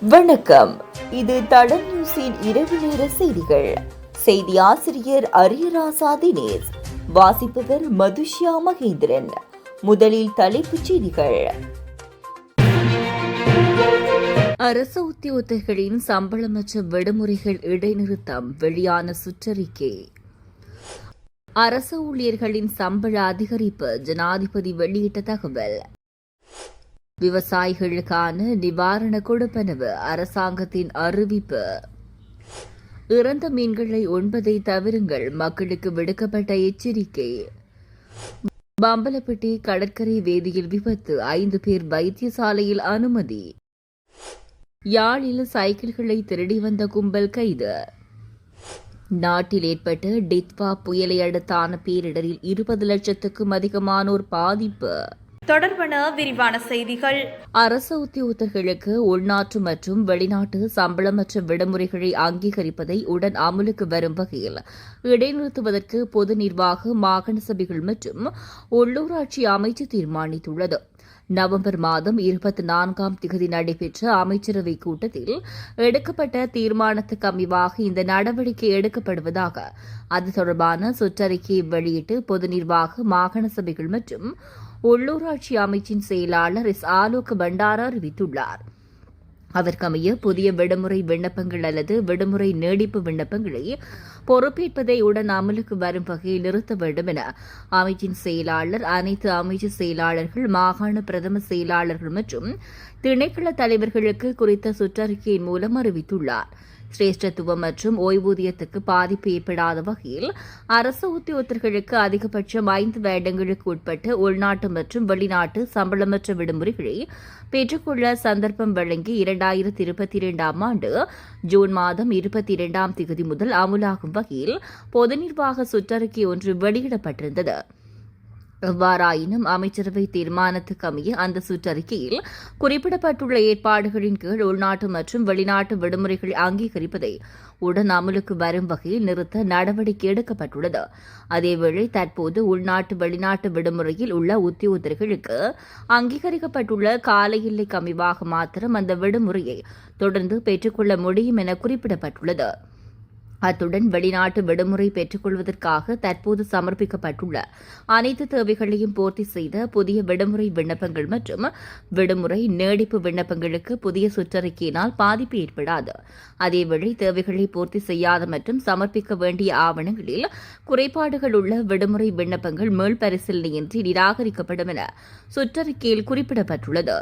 வணக்கம். இது தடம் நியூஸின் இரவு நேர செய்திகள். செய்தி ஆசிரியர் அரியராசா தினேஷ். வாசிப்பவர் மதுஷ்யா மகேந்திரன். முதலில் தலைப்புச் செய்திகள். அரசு உத்தியோகத்தர்களின் சம்பளமற்ற விடுமுறைகள் இடைநிறுத்தம் வெளியான சுற்றறிக்கை. அரசு ஊழியர்களின் சம்பள அதிகரிப்பு ஜனாதிபதி வெளியிட்ட தகவல். விவசாயிகளுக்கான நிவாரண கொடுப்பனவு அரசாங்கத்தின் அறிவிப்பு. இறந்த மீன்களை உண்பதை தவிருங்கள் மக்களுக்கு விடுக்கப்பட்ட எச்சரிக்கை. பம்பலப்பட்டி கடற்கரை வேதியில் விபத்து ஐந்து பேர் வைத்தியசாலையில் அனுமதி. யாழில் சைக்கிள்களை திருடி வந்த கும்பல் கைது. நாட்டில் ஏற்பட்ட டித்வா புயலை அடுத்தான பேரிடரில் இருபது லட்சத்துக்கும் அதிகமானோர் பாதிப்பு. தொடர்பான விரிவான செய்திகள். அரசு உத்தியோகத்தர்களுக்கு உள்நாட்டு மற்றும் வெளிநாட்டு சம்பளமற்ற விடுமுறைகளை அங்கீகரிப்பதை உடன் அமலுக்கு வரும் வகையில் இடைநிறுத்துவதற்கு பொது நிர்வாக மாகாண சபைகள் மற்றும் உள்ளூராட்சி அமைச்சு தீர்மானித்துள்ளது. நவம்பர் மாதம் இருபத்தி நான்காம் திகதி நடைபெற்ற அமைச்சரவைக் கூட்டத்தில் எடுக்கப்பட்ட தீர்மானத்துக்கு அமைவாக இந்த நடவடிக்கை எடுக்கப்படுவதாக அது தொடர்பான சுற்றறிக்கையை வெளியிட்டு பொது நிர்வாக மாகாண சபைகள் மற்றும் உள்ளூராட்சி அமைச்சின் செயலாளர் எஸ். ஆலோக் பண்டாரா அறிவித்துள்ளார். அதற்கமைய புதிய விடுமுறை விண்ணப்பங்கள் அல்லது விடுமுறை நீடிப்பு விண்ணப்பங்களை பொறுப்பேற்பதை உடன் அமலுக்கு வரும் வகையில் நிறுத்த வேண்டும் என அமைச்சின் செயலாளர் அனைத்து அமைச்சு செயலாளர்கள் மாகாண பிரதம செயலாளர்கள் மற்றும் திணைக்கள தலைவர்களுக்கு குறித்த சுற்றறிக்கையின் மூலம் அறிவித்துள்ளார். சிரேஷ்டத்துவம் மற்றும் ஓய்வூதியத்துக்கு பாதிப்பு ஏற்படாத வகையில் அரசு உத்தியோகத்தர்களுக்கு அதிகபட்சம் ஐந்து வருடங்களுக்கு உட்பட்டு உள்நாட்டு மற்றும் வெளிநாட்டு சம்பளமற்ற விடுமுறைகளை பெற்றுக்கொள்ள சந்தர்ப்பம் வழங்கி இரண்டாயிரத்தி இருபத்தி இரண்டாம் ஆண்டு ஜூன் மாதம் இருபத்தி இரண்டாம் தேதி முதல் அமுலாகும் வகையில் பொது நிர்வாக சுற்றறிக்கை ஒன்று வெளியிடப்பட்டிருந்தது. எவ்வாறாயினும் அமைச்சரவை தீர்மானத்துக்கு அமைய அந்த சுற்றறிக்கையில் குறிப்பிடப்பட்டுள்ள ஏற்பாடுகளின் கீழ் உள்நாட்டு மற்றும் வெளிநாட்டு விடுமுறைகள் அங்கீகரிப்பதை உடன் அமலுக்கு வரும் வகையில் நிறுத்த நடவடிக்கை எடுக்கப்பட்டுள்ளது. அதேவேளை தற்போது உள்நாட்டு வெளிநாட்டு விடுமுறையில் உள்ள உத்தியோகர்களுக்கு அங்கீகரிக்கப்பட்டுள்ள கால எல்லைக்கு அமைவாக மாத்திரம் அந்த விடுமுறையை தொடர்ந்து பெற்றுக்கொள்ள முடியும் என குறிப்பிடப்பட்டுள்ளது. அத்துடன் வெளிநாட்டு விடுமுறை பெற்றுக்கொள்வதற்காக தற்போது சமர்ப்பிக்கப்பட்டுள்ள அனைத்து தேவைகளையும் பூர்த்தி செய்த புதிய விடுமுறை விண்ணப்பங்கள் மற்றும் விடுமுறை நீடிப்பு விண்ணப்பங்களுக்கு புதிய சுற்றறிக்கையினால் பாதிப்பு ஏற்படாது. அதேவேளை தேவைகளை பூர்த்தி செய்யாத மற்றும் சமர்ப்பிக்க வேண்டிய ஆவணங்களில் குறைபாடுகள் உள்ள விடுமுறை விண்ணப்பங்கள் மீள்பரிசீலனையின்றி நிராகரிக்கப்படும் என சுற்றறிக்கையில் குறிப்பிடப்பட்டுள்ளது.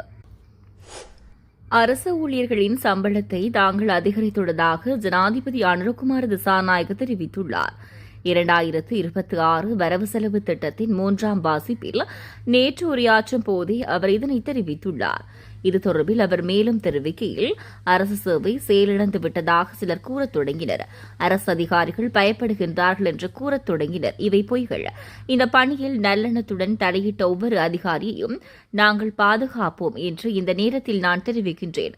அரசு ஊழியர்களின் சம்பளத்தை தாங்கள் அதிகரித்துள்ளதாக ஜனாதிபதி அனுரகுமார் திசாநாயக தெரிவித்துள்ளார். இரண்டாயிரத்து இருபத்தி ஆறு வரவு செலவு திட்டத்தின் மூன்றாம் வாசிப்பில் நேற்று உரையாற்றும் போதே அவர் இதனை தெரிவித்துள்ளார். இது தொடர்பில் அவர் மேலும் தெரிவிக்கையில் அரசு சேவை செயலிழந்து விட்டதாக சிலர் கூறத் தொடங்கினர். அரசு அதிகாரிகள் பயப்படுகின்றார்கள் என்று கூறத் தொடங்கினர். இவை பொய்கள். இந்த பணியில் நல்லெண்ணத்துடன் தலையிட்ட ஒவ்வொரு அதிகாரியையும் நாங்கள் பாதுகாப்போம் என்று இந்த நேரத்தில் நான் தெரிவிக்கின்றேன்.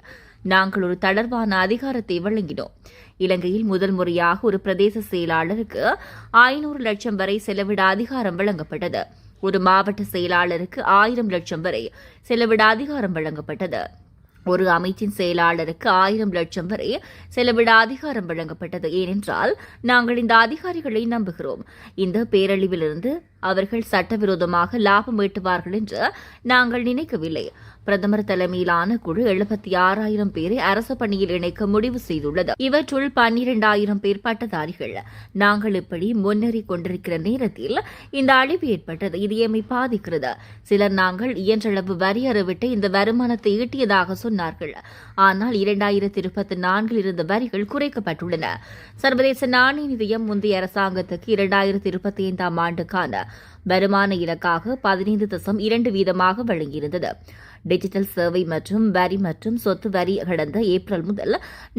நாங்கள் ஒரு தளர்வான அதிகாரத்தை வழங்கினோம். இலங்கையில் முதல் முறையாக ஒரு பிரதேச செயலாளருக்கு ஐநூறு லட்சம் வரை செலவிட அதிகாரம் வழங்கப்பட்டது. ஒரு மாவட்ட செயலாளருக்கு ஆயிரம் லட்சம் வரை செலவிட அதிகாரம் வழங்கப்பட்டது. ஒரு அமைச்சின் செயலாளருக்கு ஆயிரம் லட்சம் வரை செலவிட அதிகாரம் வழங்கப்பட்டது. ஏனென்றால் நாங்கள் இந்த அதிகாரிகளை நம்புகிறோம். இந்த பேரழிவிலிருந்து அவர்கள் சட்டவிரோதமாக லாபம் ஈட்டுவார்கள் என்று நாங்கள் நினைக்கவில்லை. பிரதமர் தலைமையிலான குழு எழுபத்தி ஆறாயிரம் பேரை அரசு பணியில் இணைக்க முடிவு செய்துள்ளது. இவற்றுள் பன்னிரண்டாயிரம் பேர் பட்டதாரிகள். நாங்கள் இப்படி முன்னேறி கொண்டிருக்கிற நேரத்தில் இந்த அழிவு ஏற்பட்டது. இது எம்மை பாதிக்கிறது. சிலர் நாங்கள் இயன்றளவு வரி அறிவிட்டு இந்த வருமானத்தை ஈட்டியதாக சொன்னார்கள். ஆனால் இரண்டாயிரத்தி இருபத்தி நான்கில் இருந்த வரிகள் குறைக்கப்பட்டுள்ளன. சர்வதேச நாணய நிதியம் முந்தைய அரசாங்கத்துக்கு இரண்டாயிரத்தி இருபத்தி ஐந்தாம் ஆண்டுக்கான வருமான இலக்காக பதினைந்து தசம் இரண்டு வீதமாக வழங்கியிருந்தது. டிஜிட்டல் சேவை மற்றும் வரி மற்றும் சொத்து வரி கடந்த ஏப்ரல் முதல்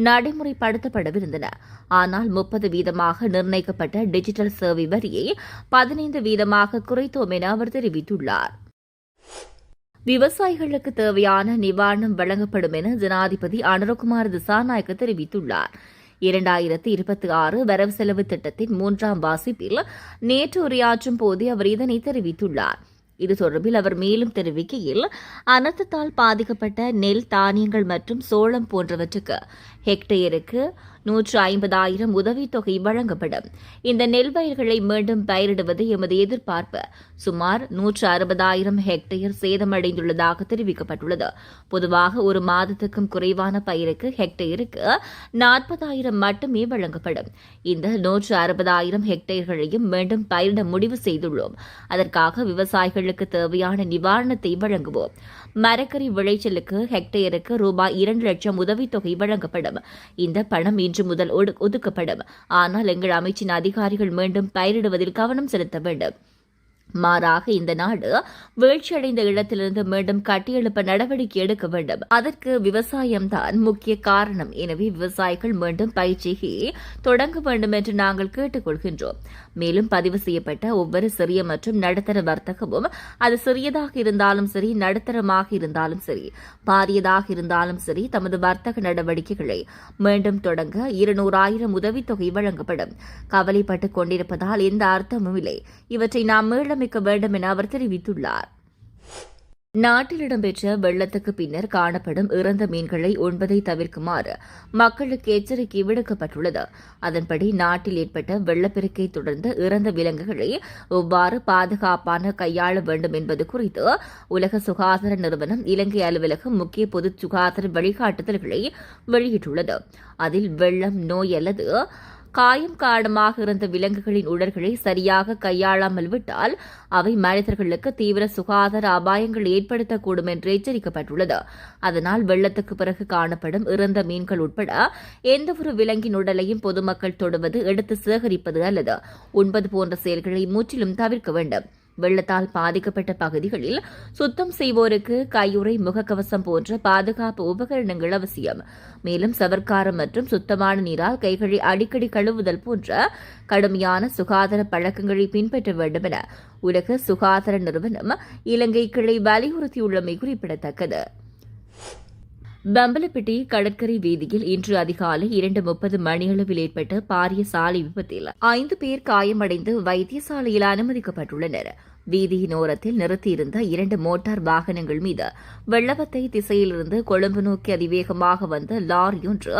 நடைமுறைப்படுத்தப்படவிருந்தன. ஆனால் முப்பது வீதமாக நிர்ணயிக்கப்பட்ட டிஜிட்டல் சேவை வரியை பதினைந்து வீதமாக குறைத்தோம் என அவர் தெரிவித்துள்ளார். விவசாயிகளுக்கு தேவையான நிவாரணம் வழங்கப்படும் என ஜனாதிபதி அனுரகுமார் திசாநாயக்க தெரிவித்துள்ளார். இரண்டாயிரத்தி இருபத்தி ஆறு வரவு செலவு திட்டத்தின் மூன்றாம் வாசிப்பில் நேற்று உரையாற்றும் போதே அவர் இதனை தெரிவித்துள்ளார். இது தொடர்பில் அவர் மேலும் தெரிவிக்கையில் அனர்த்தத்தால் பாதிக்கப்பட்ட நெல் தானியங்கள் மற்றும் சோளம் போன்றவற்றுக்கு ஹெக்டேயருக்கு நூற்று ஐம்பதாயிரம் உதவித்தொகை வழங்கப்படும். இந்த நெல் வயல்களை மீண்டும் பயிரிடுவது எமது எதிர்பார்ப்பு. சுமார் நூற்று அறுபதாயிரம் ஹெக்டேர் சேதமடைந்துள்ளதாக தெரிவிக்கப்பட்டுள்ளது. பொதுவாக ஒரு மாதத்துக்கும் குறைவான பயிருக்கு ஹெக்டேருக்கு நாற்பதாயிரம் மட்டுமே வழங்கப்படும். இந்த நூற்று அறுபதாயிரம் ஹெக்டேர்களையும் மீண்டும் பயிரிட முடிவு செய்துள்ளோம். அதற்காக விவசாயிகளுக்கு தேவையான நிவாரணத்தை வழங்குவோம். மரக்கறி விளைச்சலுக்கு ஹெக்டேருக்கு ரூபாய் இரண்டு லட்சம் உதவித்தொகை வழங்கப்படும். இந்த பணம் இன்று முதல் ஒடு- ஒதுக்கப்படும். ஆனால் எங்கள் அமைச்சின் அதிகாரிகள் மீண்டும் பயிரிடுவதில் கவனம் செலுத்த வேண்டும். மாறாக இந்த நாடு வீழ்ச்சியடைந்த இடத்திலிருந்து மீண்டும் கட்டியெழுப்ப நடவடிக்கை எடுக்க வேண்டும். அதற்கு விவசாயம்தான் முக்கிய காரணம். எனவே விவசாயிகள் மீண்டும் பயிற்சியை தொடங்க வேண்டும் என்று நாங்கள் கேட்டுக்கொள்கின்றோம். மேலும் பதிவு செய்யப்பட்ட ஒவ்வொரு சிறிய மற்றும் நடுத்தர வர்த்தகமும் அது சிறியதாக இருந்தாலும் சரி நடுத்தரமாக இருந்தாலும் சரி பாரியதாக இருந்தாலும் சரி தமது வர்த்தக நடவடிக்கைகளை மீண்டும் தொடங்க இருநூறாயிரம் உதவித்தொகை வழங்கப்படும். கவலைப்பட்டுக் கொண்டிருப்பதால் எந்த அர்த்தமும் இல்லை. இவற்றை நாம் மீளமைக்க வேண்டும் என அவர் தெரிவித்துள்ளார். நாட்டில் இடம்பெற்ற வெள்ளத்துக்கு பின்னர் காணப்படும் இறந்த மீன்களை உண்பதை தவிர்க்குமாறு மக்களுக்கு எச்சரிக்கை விடுக்கப்பட்டுள்ளது. அதன்படி நாட்டில் ஏற்பட்ட வெள்ளப்பெருக்கை தொடர்ந்து இறந்த விலங்குகளை எவ்வாறு பாதுகாப்பான கையாள வேண்டும் என்பது குறித்து உலக சுகாதார நிறுவனம் இலங்கை அலுவலகம் முக்கிய பொது சுகாதார வழிகாட்டுதல்களை வெளியிட்டுள்ளது. அதில் வெள்ளம் நோய் அல்லது காயம் காரணமாக இருந்த விலங்குகளின் உடல்களை சரியாக கையாளாமல் விட்டால் அவை மனிதர்களுக்கு தீவிர சுகாதார அபாயங்கள் ஏற்படுத்தக்கூடும் என்று எச்சரிக்கப்பட்டுள்ளது. அதனால் வெள்ளத்துக்கு பிறகு காணப்படும் இறந்த மீன்கள் உட்பட எந்தவொரு விலங்கின் உடலையும் பொதுமக்கள் தொடுவது எடுத்து சேகரிப்பது அல்லது உண்பது போன்ற செயல்களை முற்றிலும் தவிர்க்க வேண்டும். வெள்ளத்தால் பாதிக்கப்பட்ட பகுதிகளில் சுத்தம் செய்வோருக்கு கையுறை முகக்கவசம் போன்ற பாதுகாப்பு உபகரணங்கள் அவசியம். மேலும் சவர்க்காரம் மற்றும் சுத்தமான நீரால் கைகளை அடிக்கடி கழுவுதல் போன்ற கடுமையான சுகாதார பழக்கங்களை பின்பற்ற வேண்டும் என உலக சுகாதார நிறுவனம் இலங்கை கிளை வலியுறுத்தியுள்ளமை குறிப்பிடத்தக்கது. பம்பலப்பட்டி கடற்கரை வீதியில் இன்று அதிகாலை இரண்டு முப்பது மணியளவில் ஏற்பட்ட பாரிய சாலை விபத்தில் ஐந்து பேர் காயமடைந்து வைத்தியசாலையில் அனுமதிக்கப்பட்டுள்ளனா் வீதியின் ஓரத்தில் நிறுத்தியிருந்த இரண்டு மோட்டார் வாகனங்கள் மீது வெள்ளவத்தை திசையிலிருந்து கொழும்பு நோக்கி அதிவேகமாக வந்த லாரி ஒன்று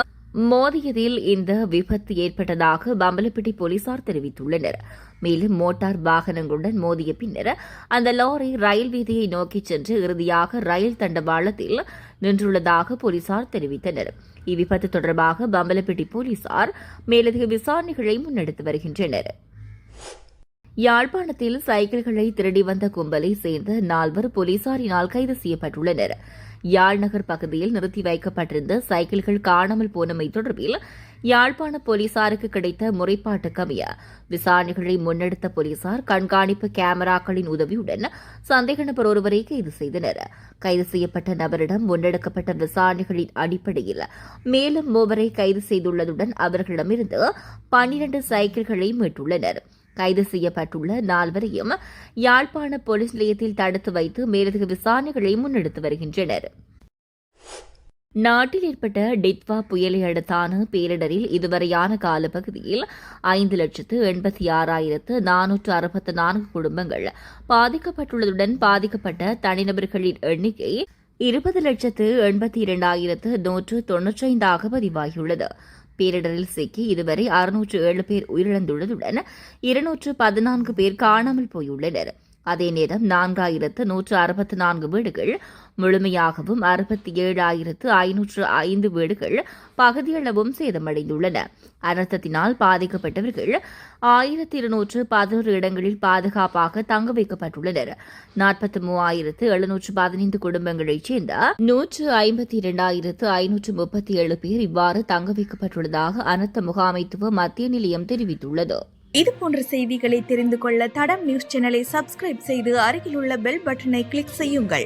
மோதியதில் இந்த விபத்து ஏற்பட்டதாக பம்பலப்பட்டி போலீசார் தெரிவித்துள்ளனர். மேலும் மோட்டார் வாகனங்களுடன் மோதிய பின்னர் அந்த லாரி ரயில் வீதியை நோக்கிச் சென்று இறுதியாக ரயில் தண்டவாளத்தில் நின்றுள்ளதாக போலீசார் தெரிவித்தனர். இவ்விபத்து தொடர்பாக பம்பலப்பட்டி போலீசார் மேலதிக விசாரணைகளை முன்னெடுத்து வருகின்றனர். யாழ்ப்பாணத்தில் சைக்கிள்களை திருடி வந்த கும்பலை சேர்ந்த நால்வர் போலீசாரினால் கைது செய்யப்பட்டுள்ளனர். யாழ்நகர் பகுதியில் நிறுத்தி வைக்கப்பட்டிருந்த சைக்கிள்கள் காணாமல் போனமை தொடர்பில் யாழ்ப்பாண போலீசாருக்கு கிடைத்த முறைப்பாட்டுக்கமைய விசாரணைகளை முன்னெடுத்த போலீசார் கண்காணிப்பு கேமராக்களின் உதவியுடன் சந்தேக நபர் ஒருவரை கைது செய்தனர். கைது செய்யப்பட்ட நபரிடம் முன்னெடுக்கப்பட்ட விசாரணைகளின் அடிப்படையில் மேலும் மூவரை கைது செய்துள்ளதுடன் அவர்களிடமிருந்து பன்னிரண்டு சைக்கிள்களை மீட்டுள்ளனா் கைது செய்யப்பட்டுள்ள நால்வரையும் யாழ்ப்பாண போலீஸ் நிலையத்தில் தடுத்து வைத்து மேலதிக விசாரணைகளை முன்னெடுத்து வருகின்றனர். நாட்டில் ஏற்பட்ட டிட்வா புயலை அடுத்தான பேரிடரில் இதுவரையான காலப்பகுதியில் ஐந்து லட்சத்து எண்பத்தி ஆறாயிரத்து நானூற்று அறுபத்து நான்கு குடும்பங்கள் பாதிக்கப்பட்டுள்ளதுடன் பாதிக்கப்பட்ட தனிநபர்களின் எண்ணிக்கை இருபது லட்சத்து எண்பத்தி இரண்டாயிரத்து நூற்று தொன்னூற்றைந்தாக பதிவாகியுள்ளது. பேரிடரில் சிக்கி இதுவரை அறுநூற்று ஏழு பேர் உயிரிழந்துள்ளதுடன் இருநூற்று பதினான்கு பேர் காணாமல் போயுள்ளனர். அதே நேரம் நான்காயிரத்து நூற்று அறுபத்தி நான்கு வீடுகள் முழுமையாகவும் அறுபத்தி ஏழாயிரத்து ஐநூற்று ஐந்து வீடுகள் பகுதியளவும் சேதமடைந்துள்ளன. அனர்த்தத்தினால் பாதிக்கப்பட்டவர்கள் ஆயிரத்தி இருநூற்று பதினோரு இடங்களில் பாதுகாப்பாக தங்க வைக்கப்பட்டுள்ளனர். நாற்பத்தி மூவாயிரத்து எழுநூற்று பதினைந்து குடும்பங்களைச் சேர்ந்த நூற்று ஐம்பத்தி இரண்டாயிரத்து ஐநூற்று முப்பத்தி ஏழு பேர் இவ்வாறு தங்க வைக்கப்பட்டுள்ளதாக அனர்த்த முகாமைத்துவ மத்திய நிலையம் தெரிவித்துள்ளது. இது போன்ற செய்திகளை தெரிந்து கொள்ள தடம் நியூஸ் சேனலை சப்ஸ்கிரைப் செய்து அருகிலுள்ள பெல் பட்டனை கிளிக் செய்யுங்கள்.